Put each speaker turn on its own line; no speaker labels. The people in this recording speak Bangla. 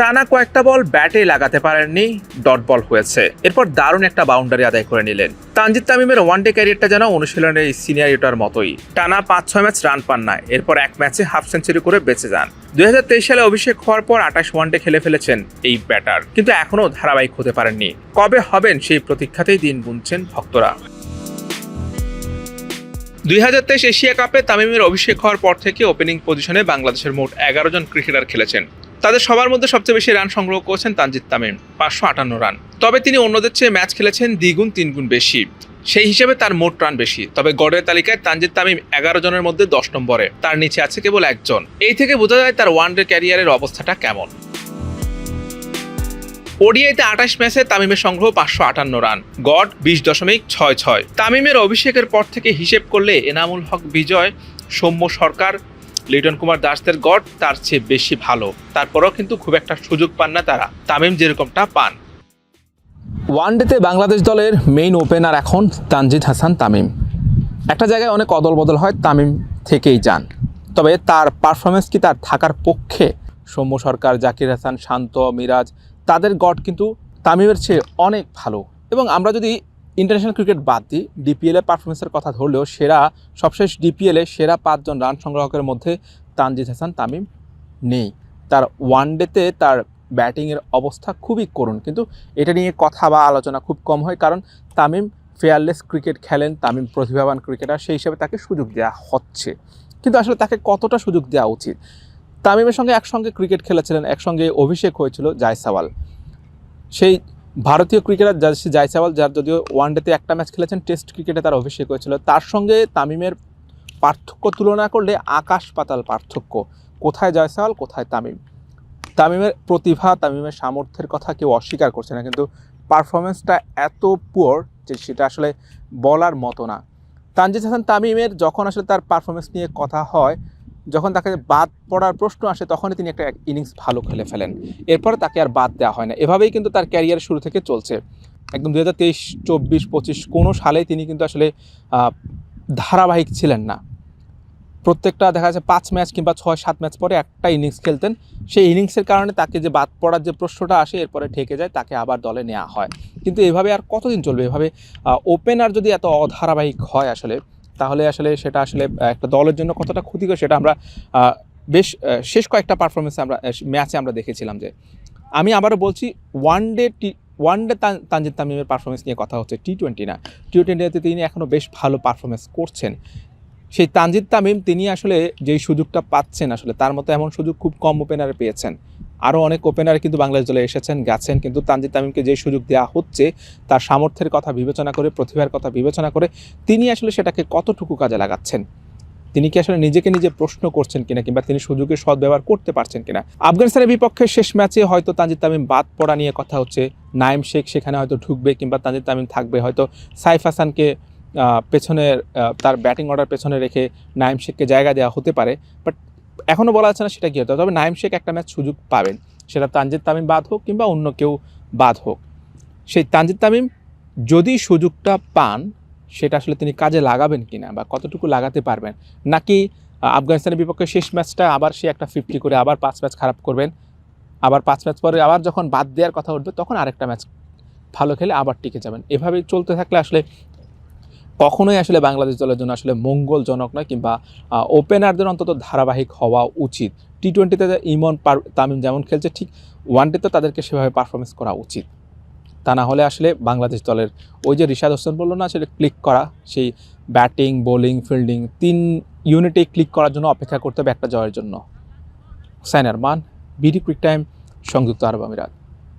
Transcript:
টানা কয়েকটা বল ব্যাটে লাগাতে পারেননি, ডট বল হয়েছে। এরপর দারুণ একটা বাউন্ডারি আদায় করে নিলেন। তানজিদ তামিমের ওয়ান ডে ক্যারিয়ারটা যেন অনুশীলনের এই সিনিয়রিটার মতোই। টানা পাঁচ ছয় ম্যাচ রান পান না, এরপর এক ম্যাচে হাফ সেঞ্চুরি করে বেঁচে যান। দু হাজার তেইশ সালে অভিষেক হওয়ার পর আঠাশ ওয়ানডে খেলে ফেলেছেন এই ব্যাটার কিন্তু এখনও ধারাবাহিক হতে পারেননি। কবে হবেন সেই প্রতীক্ষাতেই দিন গুনছেন ভক্তরা। দুই হাজার তেইশ এশিয়া কাপে তামিমের অভিষেক হওয়ার পর থেকে ওপেনিং পজিশনে বাংলাদেশের মোট এগারো জন ক্রিকেটার খেলেছেন। তাদের সবার মধ্যে সবচেয়ে বেশি রান সংগ্রহ করেছেন তানজিদ তামিম, পাঁচশো আটান্ন রান। তবে তিনি অন্যদের চেয়ে ম্যাচ খেলেছেন দ্বিগুণ, তিনগুণ বেশি। সেই হিসেবে তার মোট রান বেশি। তবে গড়ের তালিকায় তানজিদ তামিম এগারো জনের মধ্যে দশ নম্বরে। তার নিচে আছে কেবল একজন। এই থেকে বোঝা যায় তার ওয়ানডে ক্যারিয়ারের অবস্থাটা কেমন। ওডিআইতে আঠাশ ম্যাচে তামিমের সংগ্রহ পাঁচশো আটান্ন রান। গড বিশ দশমিক ছয় ছয়। তামিমের অভিষেকের পর থেকে হিসেব করলে এনামুল হক বিজয়, সৌম্য সরকার লিটন কুমার দাসদের গড তার চেয়ে বেশি ভালো। তারপরেও কিন্তু খুব একটা সুযোগ পান না তারা। তামিম যেরকমটা পান। ওয়ানডেতে বাংলাদেশ দলের মেইন ওপেনার এখন তানজিদ হাসান তামিম। একটা জায়গায় অনেক অদল বদল হয়, তামিম থেকেই যান। তবে তার পারফরমেন্স কি তার থাকার পক্ষে? সৌম্য সরকার, জাকির হাসান, শান্ত, মিরাজ, তাদের গড কিন্তু তামিমের চেয়ে অনেক ভালো। এবং আমরা যদি ইন্টারন্যাশনাল ক্রিকেট বাদ দিই ডিপিএলের পারফরমেন্সের কথা ধরলেও সেরা, সবশেষ ডিপিএলে সেরা পাঁচজন রান সংগ্রাহকের মধ্যে তানজিদ হাসান তামিম নেই। তার ওয়ানডেতে তার ব্যাটিংয়ের অবস্থা খুবই করুণ। কিন্তু এটা নিয়ে কথা বা আলোচনা খুব কম হয়, কারণ তামিম ফেয়ারলেস ক্রিকেট খেলেন, তামিম প্রতিভাবান ক্রিকেটার সেই হিসাবে তাকে সুযোগ দেওয়া হচ্ছে। কিন্তু আসলে তাকে কতটা সুযোগ দেওয়া উচিত? তামিমের সঙ্গে একসঙ্গে ক্রিকেট খেলেছিলেন, একসঙ্গে অভিষেক হয়েছিল জায়সাওয়াল। সেই ভারতীয় ক্রিকেটার জার্সি জায়সাওয়াল যার যদিও ওয়ানডেতে একটা ম্যাচ খেলেছেন টেস্ট ক্রিকেটে তার অভিষেক হয়েছিল। তার সঙ্গে তামিমের পার্থক্য তুলনা করলে আকাশ পাতাল পার্থক্য। কোথায় জয়সাওয়াল কোথায় তামিম? তামিমের প্রতিভা, তামিমের সামর্থ্যের কথা কেউ অস্বীকার করছে না, কিন্তু পারফরমেন্সটা এত পুয়ার যে সেটা আসলে বলার মতো না। তানজিদ হাসান তামিমের যখন আসলে তার পারফরমেন্স নিয়ে কথা হয় যখন তাকে বাদ পড়ার প্রশ্ন আসে, তখনই তিনি একটা ইনিংস ভালো খেলে ফেলেন। এরপরে তাকে আর বাদ দেওয়া হয় না। এভাবেই কিন্তু তার ক্যারিয়ার শুরু থেকে চলছে। একদম দু হাজার তেইশ, চব্বিশ, পঁচিশ, কোনো সালেই তিনি কিন্তু আসলে ধারাবাহিক ছিলেন না। প্রত্যেকটা দেখা যাচ্ছে পাঁচ ম্যাচ কিংবা ছয়, সাত ম্যাচ পরে একটা ইনিংস খেলতেন। সেই ইনিংসের কারণে তাকে যে বাদ পড়ার যে প্রশ্নটা আসে, এরপরে ঠেকে যায়, তাকে আবার দলে নেওয়া হয়। কিন্তু এভাবে আর কতদিন চলবে? এভাবে ওপেনার যদি এত অধারাবাহিক হয় আসলে তাহলে আসলে সেটা আসলে একটা দলের জন্য কতটা ক্ষতিকর সেটা আমরা বেশ শেষ কয়েকটা পারফরমেন্সে আমরা ম্যাচে আমরা দেখেছিলাম যে, আমি আবারও বলছি one day T one day Tanzid তামিমের পারফরমেন্স নিয়ে কথা হচ্ছে টি টোয়েন্টি না। টি টোয়েন্টিতে তিনি এখনও বেশ ভালো পারফরমেন্স করছেন। সেই তানজিদ তামিম তিনি আসলে যেই সুযোগটা পাচ্ছেন আসলে, তার মতো এমন সুযোগ খুব কম ওপেনারে পেয়েছেন। আরও অনেক ওপেনার কিন্তু বাংলাদেশ দলে এসেছেন, গেছেন। কিন্তু তানজিদ তামিমকে যে সুযোগ দেওয়া হচ্ছে, তার সামর্থ্যের কথা বিবেচনা করে, প্রতিভার কথা বিবেচনা করে, তিনি আসলে সেটাকে কতটুকু কাজে লাগাচ্ছেন? তিনি কি আসলে নিজেকে নিজে প্রশ্ন করছেন কিনা, কিংবা তিনি সুযোগের সদ্ব্যবহার করতে পারছেন কিনা? আফগানিস্তানের বিপক্ষে শেষ ম্যাচে হয়তো তানজিদ তামিম বাদ পড়া নিয়ে কথা হচ্ছে। নাইম শেখ সেখানে হয়তো ঢুকবে, কিংবা তানজিদ তামিম থাকবে। হয়তো সাইফ হাসানকে পেছনের তার ব্যাটিং অর্ডার পেছনে রেখে নাইম শেখকে জায়গা দেওয়া হতে পারে। বাট এখনও বলা যাচ্ছে না সেটা কী হতে তবে নাইম শেখ একটা ম্যাচ সুযোগ পাবেন। সেটা তানজিদ তামিম বাদ হোক কিংবা অন্য কেউ বাদ হোক। সেই তানজিদ তামিম যদি সুযোগটা পান, সেটা আসলে তিনি কাজে লাগাবেন কিনা বা কতটুকু লাগাতে পারবেন, নাকি আফগানিস্তানের বিপক্ষে শেষ ম্যাচটা আবার সে একটা ফিফটি করে আবার পাঁচ ম্যাচ খারাপ করবেন, আবার পাঁচ ম্যাচ পরে আবার যখন বাদ দেওয়ার কথা উঠবে, তখন আরেকটা ম্যাচ ভালো খেলে আবার টিকে যাবেন। এভাবে চলতে থাকলে আসলে কখনোই আসলে বাংলাদেশ দলের জন্য আসলে মঙ্গলজনক নয় কিংবা ওপেনারদের অন্তত ধারাবাহিক হওয়া উচিত। টি টোয়েন্টিতে ইমন তামিম যেমন খেলছে, ঠিক ওয়ানডেতে তাদেরকে সেভাবে পারফরমেন্স করা উচিত। তা না হলে আসলে বাংলাদেশ দলের ওই যে রিশাদ হোসেন বলল না, সেটা ক্লিক করা, সেই ব্যাটিং বোলিং ফিল্ডিং তিন ইউনিটে ক্লিক করার জন্য অপেক্ষা করতে হবে একটা জয়ের জন্য। Hussain Arman BD quick time সংযুক্ত আরব আমিরাত।